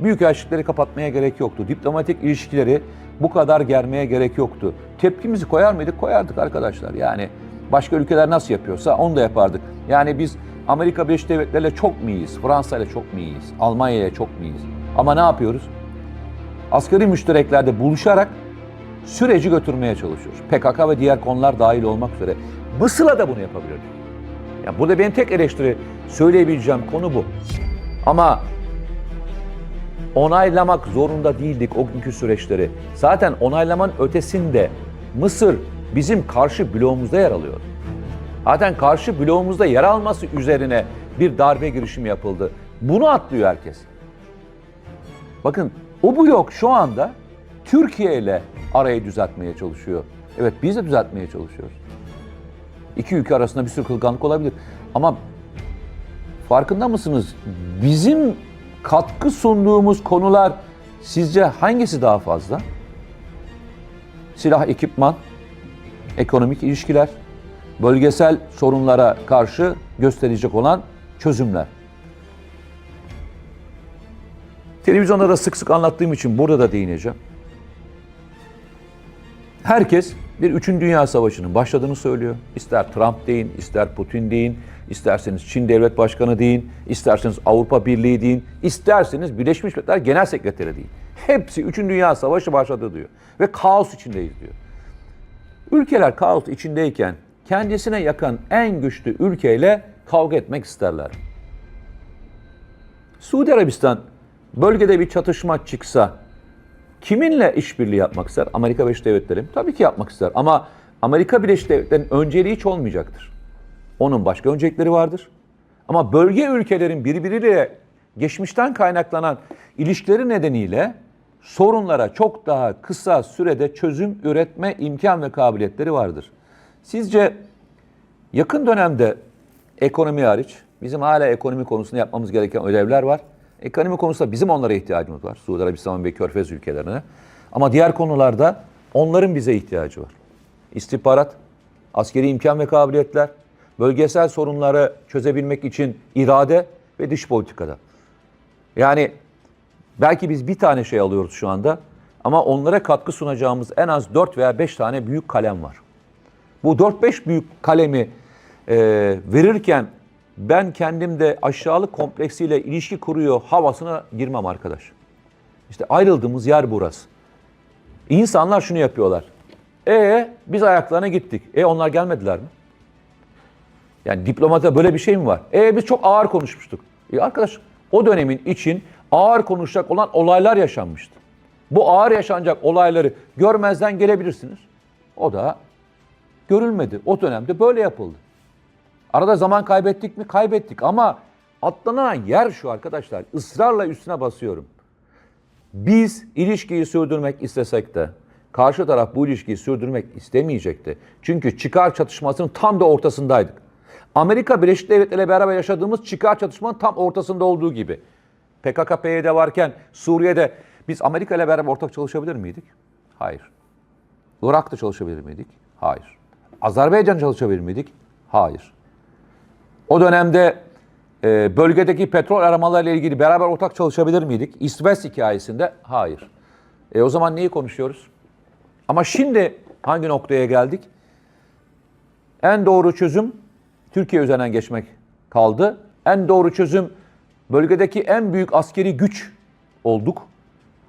Büyükelçilikleri kapatmaya gerek yoktu. Diplomatik ilişkileri bu kadar germeye gerek yoktu. Tepkimizi koyar mıydık? Koyardık arkadaşlar. Yani başka ülkeler nasıl yapıyorsa onu da yapardık. Yani biz Amerika Birleşik Devletleri'yle çok mu iyiyiz? Fransa ile çok mu iyiyiz? Almanya ile çok mu iyiyiz? Ama ne yapıyoruz? Asgari müştereklerde buluşarak süreci götürmeye çalışıyoruz. PKK ve diğer konular dahil olmak üzere. Mısır'la da bunu yapabilirdik. Yani burada benim tek eleştiri söyleyebileceğim konu bu. Ama onaylamak zorunda değildik o günkü süreçleri. Zaten onaylamanın ötesinde Mısır bizim karşı bloğumuzda yer alıyor. Zaten karşı bloğumuzda yer alması üzerine bir darbe girişimi yapıldı. Bunu atlıyor herkes. Bakın o blok şu anda Türkiye ile arayı düzeltmeye çalışıyor. Evet biz de düzeltmeye çalışıyoruz. İki ülke arasında bir sürü kırılganlık olabilir. Ama farkında mısınız? Bizim katkı sunduğumuz konular sizce hangisi daha fazla? Silah, ekipman, ekonomik ilişkiler, bölgesel sorunlara karşı gösterilecek olan çözümler. Televizyonda sık sık anlattığım için burada da değineceğim. Herkes bir 3. Dünya Savaşı'nın başladığını söylüyor. İster Trump deyin, ister Putin deyin, isterseniz Çin Devlet Başkanı deyin, isterseniz Avrupa Birliği deyin, isterseniz Birleşmiş Milletler Genel Sekreteri deyin. Hepsi 3. Dünya Savaşı başladı diyor. Ve kaos içindeyiz diyor. Ülkeler kaos içindeyken kendisine yakın en güçlü ülkeyle kavga etmek isterler. Suudi Arabistan bölgede bir çatışma çıksa kiminle işbirliği yapmak ister? Amerika Birleşik Devletleri? Tabii ki yapmak ister ama Amerika Birleşik Devletleri'nin önceliği hiç olmayacaktır. Onun başka öncelikleri vardır. Ama bölge ülkelerin birbiriyle geçmişten kaynaklanan ilişkileri nedeniyle sorunlara çok daha kısa sürede çözüm üretme imkan ve kabiliyetleri vardır. Sizce yakın dönemde ekonomi hariç bizim hala ekonomi konusunda yapmamız gereken ödevler var. Ekonomi konusunda bizim onlara ihtiyacımız var. Suudi Arabistan ve Körfez ülkelerine. Ama diğer konularda onların bize ihtiyacı var. İstihbarat, askeri imkan ve kabiliyetler, bölgesel sorunları çözebilmek için irade ve dış politikada. Yani belki biz bir tane şey alıyoruz şu anda ama onlara katkı sunacağımız en az 4 veya 5 tane büyük kalem var. Bu 4-5 büyük kalemi e, verirken ben kendimde aşağılık kompleksiyle ilişki kuruyor havasına girmem arkadaş. İşte ayrıldığımız yer burası. İnsanlar şunu yapıyorlar. E biz ayaklarına gittik. E onlar gelmediler mi? Yani diplomata böyle bir şey mi var? E biz çok ağır konuşmuştuk. E arkadaş o dönemin için ağır konuşacak olan olaylar yaşanmıştı. Bu ağır yaşanacak olayları görmezden gelebilirsiniz. O da görülmedi. O dönemde böyle yapıldı. Arada zaman kaybettik mi? Kaybettik ama atlanan yer şu arkadaşlar. Israrla üstüne basıyorum. Biz ilişkiyi sürdürmek istesek de karşı taraf bu ilişkiyi sürdürmek istemeyecekti. Çünkü çıkar çatışmasının tam da ortasındaydık. Amerika Birleşik Devletleri ile beraber yaşadığımız çıkar çatışmanın tam ortasında olduğu gibi. PKK, PYD varken Suriye'de biz Amerika ile beraber ortak çalışabilir miydik? Hayır. Irak'ta çalışabilir miydik? Hayır. Azerbaycan çalışabilir miydik? Hayır. O dönemde e, bölgedeki petrol aramalarıyla ilgili beraber ortak çalışabilir miydik? İsveç hikayesinde hayır. E, o zaman neyi konuşuyoruz? Ama şimdi hangi noktaya geldik? En doğru çözüm Türkiye üzerinden geçmek kaldı. En doğru çözüm bölgedeki en büyük askeri güç olduk.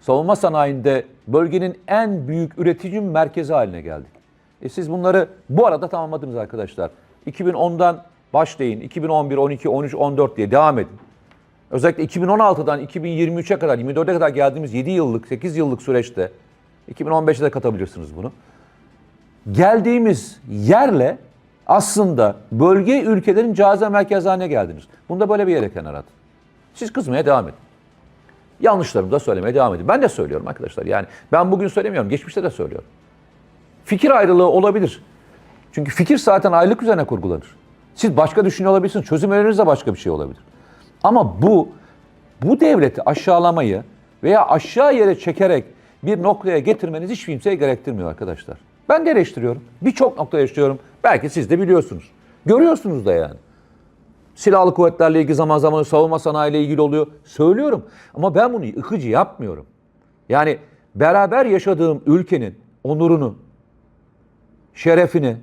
Savunma sanayinde bölgenin en büyük üretici merkezi haline geldik. E siz bunları bu arada tamamladınız arkadaşlar. 2010'dan başlayın. 2011, 12, 13, 14 diye devam edin. Özellikle 2016'dan 2023'e kadar, 24'e kadar geldiğimiz 7 yıllık, 8 yıllık süreçte 2015'e de katabilirsiniz bunu. Geldiğimiz yerle aslında bölge ülkelerin cazibe merkezi haline geldiniz. Bunda böyle bir yere kenar atın. Siz kızmaya devam edin. Yanlışlarımı da söylemeye devam edin. Ben de söylüyorum arkadaşlar. Yani ben bugün söylemiyorum, geçmişte de söylüyorum. Fikir ayrılığı olabilir. Çünkü fikir zaten aylık üzerine kurgulanır. Siz başka düşünüyor olabilirsiniz. Çözüm öneriniz başka bir şey olabilir. Ama bu bu devleti aşağılamayı veya aşağı yere çekerek bir noktaya getirmeniz hiç kimseye gerektirmiyor arkadaşlar. Ben de eleştiriyorum. Birçok nokta eleştiriyorum. Belki siz de biliyorsunuz. Görüyorsunuz da yani. Silahlı kuvvetlerle ilgili zaman zaman savunma sanayiyle ilgili oluyor. Söylüyorum ama ben bunu yıkıcı yapmıyorum. Yani beraber yaşadığım ülkenin onurunu, şerefini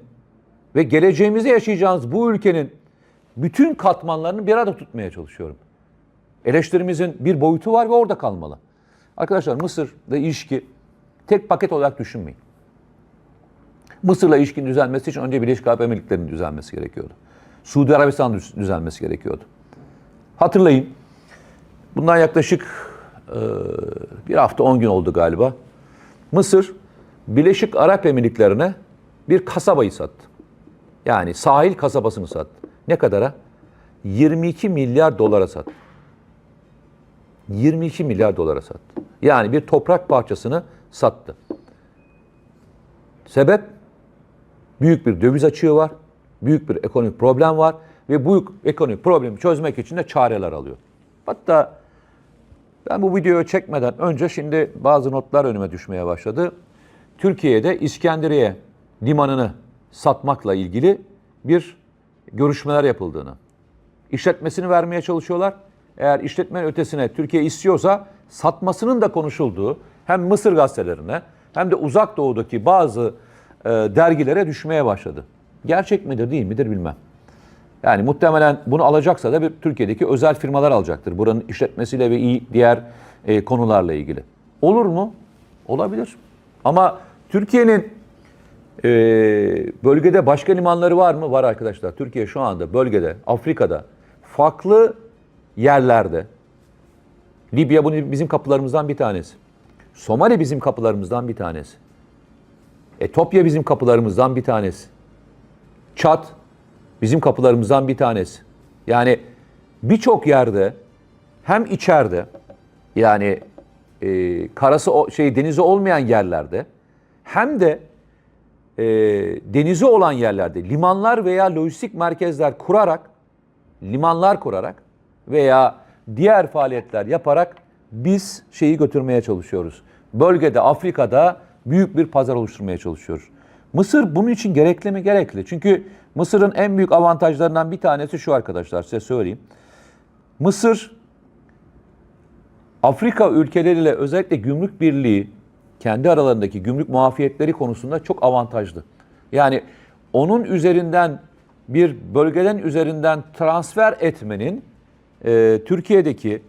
ve geleceğimizde yaşayacağımız bu ülkenin bütün katmanlarını bir arada tutmaya çalışıyorum. Eleştirimizin bir boyutu var ve orada kalmalı. Arkadaşlar Mısır'la ilişki tek paket olarak düşünmeyin. Mısır'la ilişkinin düzelmesi için önce Birleşik Arap Emirlikleri'nin düzelmesi gerekiyordu. Suudi Arabistan düz- düzelmesi gerekiyordu. Hatırlayın, bundan yaklaşık bir hafta 10 gün oldu galiba. Mısır, Birleşik Arap Emirlikleri'ne bir kasabayı sattı. Yani sahil kasabasını sattı. Ne kadara? 22 milyar dolara sattı. 22 milyar dolara sattı. Yani bir toprak parçasını sattı. Sebep? Büyük bir döviz açığı var. Büyük bir ekonomik problem var. Ve bu ekonomik problemi çözmek için de çareler alıyor. Hatta ben bu videoyu çekmeden önce şimdi bazı notlar önüme düşmeye başladı. Türkiye'de İskenderiye limanını satmakla ilgili bir görüşmeler yapıldığını, işletmesini vermeye çalışıyorlar. Eğer işletmenin ötesine Türkiye istiyorsa satmasının da konuşulduğu hem Mısır gazetelerine hem de uzak doğudaki bazı e, dergilere düşmeye başladı. Gerçek midir değil midir bilmem. Yani muhtemelen bunu alacaksa da bir Türkiye'deki özel firmalar alacaktır. Buranın işletmesiyle ve iyi diğer e, konularla ilgili. Olur mu? Olabilir. Ama Türkiye'nin e, bölgede başka limanları var mı? Var arkadaşlar. Türkiye şu anda bölgede, Afrika'da farklı yerlerde Libya bunu bizim kapılarımızdan bir tanesi. Somali bizim kapılarımızdan bir tanesi. Etopya bizim kapılarımızdan bir tanesi. Çat bizim kapılarımızdan bir tanesi. Yani birçok yerde hem içeride yani e, karası şey denizi olmayan yerlerde hem de e, denizi olan yerlerde limanlar veya lojistik merkezler kurarak limanlar kurarak veya diğer faaliyetler yaparak biz şeyi götürmeye çalışıyoruz. Bölgede Afrika'da büyük bir pazar oluşturmaya çalışıyoruz. Mısır bunun için gerekli mi? Gerekli. Çünkü Mısır'ın en büyük avantajlarından bir tanesi şu arkadaşlar size söyleyeyim. Mısır Afrika ülkeleriyle özellikle gümrük birliği kendi aralarındaki gümrük muafiyetleri konusunda çok avantajlı. Yani onun üzerinden bir bölgeden üzerinden transfer etmenin e, Türkiye'deki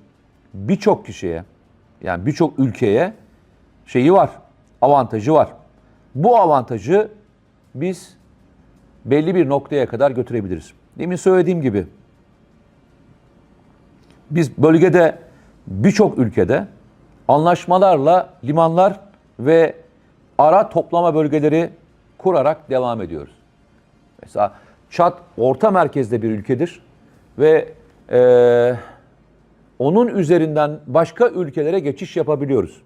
birçok kişiye yani birçok ülkeye şeyi var, avantajı var. Bu avantajı biz belli bir noktaya kadar götürebiliriz. Demin söylediğim gibi biz bölgede birçok ülkede anlaşmalarla limanlar ve ara toplama bölgeleri kurarak devam ediyoruz. Mesela Çat orta merkezde bir ülkedir ve eee, onun üzerinden başka ülkelere geçiş yapabiliyoruz.